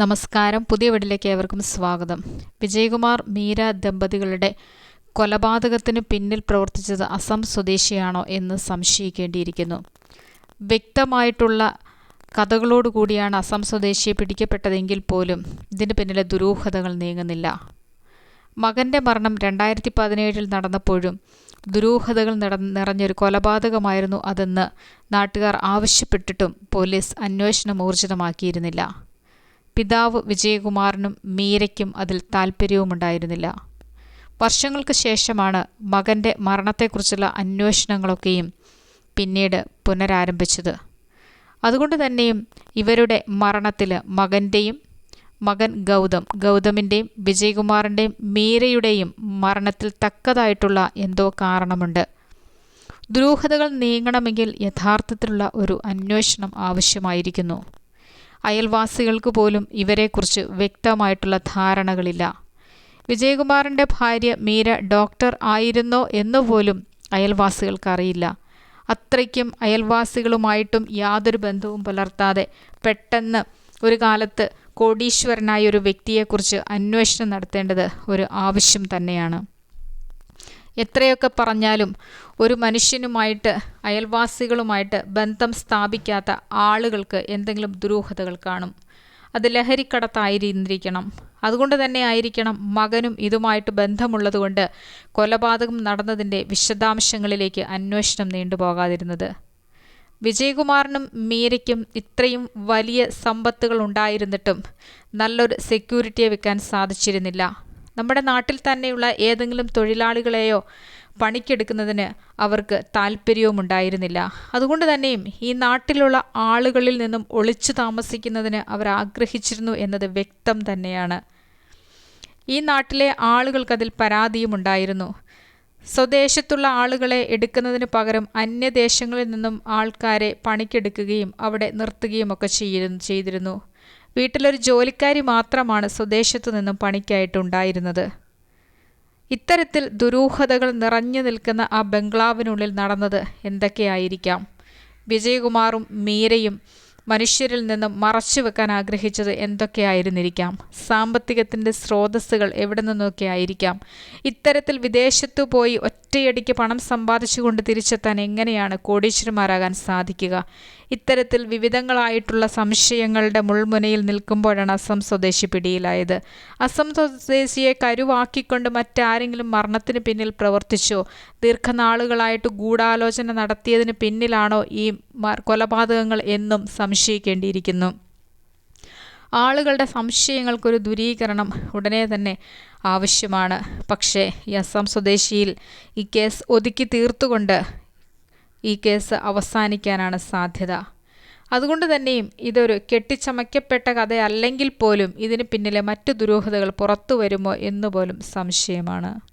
നമസ്കാരം. പുതിയ വീട്ടിലേക്ക് ഏവർക്കും സ്വാഗതം. വിജയകുമാർ മീര ദമ്പതികളുടെ കൊലപാതകത്തിന് പിന്നിൽ പ്രവർത്തിച്ചത് അസം സ്വദേശിയാണോ എന്ന് സംശയിക്കേണ്ടിയിരിക്കുന്നു. വ്യക്തമായിട്ടുള്ള കഥകളോടുകൂടിയാണ് അസം സ്വദേശിയെ പിടിക്കപ്പെട്ടതെങ്കിൽ പോലും ഇതിന് പിന്നിലെ ദുരൂഹതകൾ നീങ്ങുന്നില്ല. മകന്റെ മരണം രണ്ടായിരത്തി പതിനേഴിൽ നടന്നപ്പോഴും ദുരൂഹതകൾ നട നിറഞ്ഞൊരു കൊലപാതകമായിരുന്നു അതെന്ന് നാട്ടുകാർ ആവശ്യപ്പെട്ടിട്ടും പോലീസ് അന്വേഷണം ഊർജിതമാക്കിയിരുന്നില്ല. പിതാവ് വിജയകുമാറിനും മീരയ്ക്കും അതിൽ താല്പര്യവുമുണ്ടായിരുന്നില്ല വർഷങ്ങൾക്ക് ശേഷമാണ് മകന്റെ മരണത്തെക്കുറിച്ചുള്ള അന്വേഷണങ്ങളൊക്കെയും പിന്നീട് പുനരാരംഭിച്ചത്. അതുകൊണ്ട് തന്നെയും ഇവരുടെ മരണത്തിൽ മകന്റെയും മകൻ ഗൗതം ഗൗതമിന്റെയും വിജയകുമാറിന്റെയും മീരയുടെയും മരണത്തിൽ തക്കതായിട്ടുള്ള എന്തോ കാരണമുണ്ട്. ദുരൂഹതകൾ നീങ്ങണമെങ്കിൽ യഥാർത്ഥത്തിലുള്ള ഒരു അന്വേഷണം ആവശ്യമായിരിക്കുന്നു. അയൽവാസികൾക്ക് പോലും ഇവരെക്കുറിച്ച് വ്യക്തമായിട്ടുള്ള ധാരണകളില്ല. വിജയകുമാറിന്റെ ഭാര്യ മീര ഡോക്ടർ ആയിരുന്നോ എന്നുപോലും അയൽവാസികൾക്കറിയില്ല അത്രയ്ക്കും അയൽവാസികളുമായിട്ടും യാതൊരു ബന്ധവും പുലർത്താതെ പെട്ടെന്ന് ഒരു കാലത്ത് കോടീശ്വരനായ ഒരു വ്യക്തിയെക്കുറിച്ച് അന്വേഷണം നടത്തേണ്ടത് ഒരു ആവശ്യം തന്നെയാണ്. എത്രയൊക്കെ പറഞ്ഞാലും ഒരു മനുഷ്യനുമായിട്ട് അയൽവാസികളുമായിട്ട് ബന്ധം സ്ഥാപിക്കാത്ത ആളുകൾക്ക് എന്തെങ്കിലും ദുരൂഹതകൾ കാണും. അത് ലഹരിക്കടത്തായിരുന്നിരിക്കണം. അതുകൊണ്ട് തന്നെ ആയിരിക്കണം മകനും ഇതുമായിട്ട് ബന്ധമുള്ളതുകൊണ്ട് കൊലപാതകം നടന്നതിന്റെ വിശദാംശങ്ങളിലേക്ക് അന്വേഷണം നീണ്ടുപോകാതിരുന്നത് വിജയകുമാറിനും മീരയ്ക്കും ഇത്രയും വലിയ സമ്പത്തുകൾ ഉണ്ടായിരുന്നിട്ടും നല്ലൊരു സെക്യൂരിറ്റിയെ വെക്കാൻ സാധിച്ചിരുന്നില്ല. നമ്മുടെ നാട്ടിൽ തന്നെയുള്ള ഏതെങ്കിലും തൊഴിലാളികളെയോ പണിക്കെടുക്കുന്നതിന് അവർക്ക് താല്പര്യവും ഉണ്ടായിരുന്നില്ല അതുകൊണ്ട് തന്നെയും ഈ നാട്ടിലുള്ള ആളുകളിൽ നിന്നും ഒളിച്ചു താമസിക്കുന്നതിന് അവർ ആഗ്രഹിച്ചിരുന്നു എന്നത് വ്യക്തം തന്നെയാണ്. ഈ നാട്ടിലെ ആളുകൾക്കതിൽ പരാതിയും ഉണ്ടായിരുന്നു സ്വദേശത്തുള്ള ആളുകളെ എടുക്കുന്നതിന് പകരം അന്യദേശങ്ങളിൽ നിന്നും ആൾക്കാരെ പണിക്കെടുക്കുകയും അവിടെ നിർത്തുകയും ഒക്കെ ചെയ്തിരുന്നു. വീട്ടിലൊരു ജോലിക്കാരി മാത്രമാണ് സ്വദേശത്തു നിന്നും പണിക്കായിട്ടുണ്ടായിരുന്നത്. ഇത്തരത്തിൽ ദുരൂഹതകൾ നിറഞ്ഞു നിൽക്കുന്ന ആ ബംഗ്ലാവിനുള്ളിൽ നടന്നത് എന്തൊക്കെയായിരിക്കാം? വിജയകുമാറും മീരയും മനുഷ്യരിൽ നിന്നും മറച്ചു വെക്കാൻ ആഗ്രഹിച്ചത് എന്തൊക്കെയായിരുന്നിരിക്കാം? സാമ്പത്തികത്തിന്റെ സ്രോതസ്സുകൾ എവിടെ നിന്നൊക്കെ ആയിരിക്കാം? ഇത്തരത്തിൽ വിദേശത്തു പോയി ഒറ്റയടിക്ക് പണം സമ്പാദിച്ചുകൊണ്ട് തിരിച്ചെത്താൻ എങ്ങനെയാണ് കോടീശ്വരന്മാരാകാൻ സാധിക്കുക? ഇത്തരത്തിൽ വിവിധങ്ങളായിട്ടുള്ള സംശയങ്ങളുടെ മുൾമുനയിൽ നിൽക്കുമ്പോഴാണ് അസം സ്വദേശി പിടിയിലായത്. അസം സ്വദേശിയെ കരുവാക്കിക്കൊണ്ട് മറ്റാരെങ്കിലും മരണത്തിന് പിന്നിൽ പ്രവർത്തിച്ചോ? ദീർഘനാളുകളായിട്ട് ഗൂഢാലോചന നടത്തിയതിന് പിന്നിലാണോ ഈ കൊലപാതകങ്ങൾ എന്നും സംശയിക്കേണ്ടിയിരിക്കുന്നു. ആളുകളുടെ സംശയങ്ങൾക്കൊരു ദുരീകരണം ഉടനെ തന്നെ ആവശ്യമാണ്. പക്ഷേ ഈ അസം സ്വദേശിയിൽ ഈ കേസ് ഒതുക്കി തീർത്തുകൊണ്ട് ഈ കേസ് അവസാനിക്കാനാണ് സാധ്യത. അതുകൊണ്ട് തന്നെയും ഇതൊരു കെട്ടിച്ചമയ്ക്കപ്പെട്ട കഥയല്ലെങ്കിൽ പോലും ഇതിന് പിന്നിലെ മറ്റു ദുരൂഹതകൾ പുറത്തു വരുമോ എന്നുപോലും സംശയമാണ്.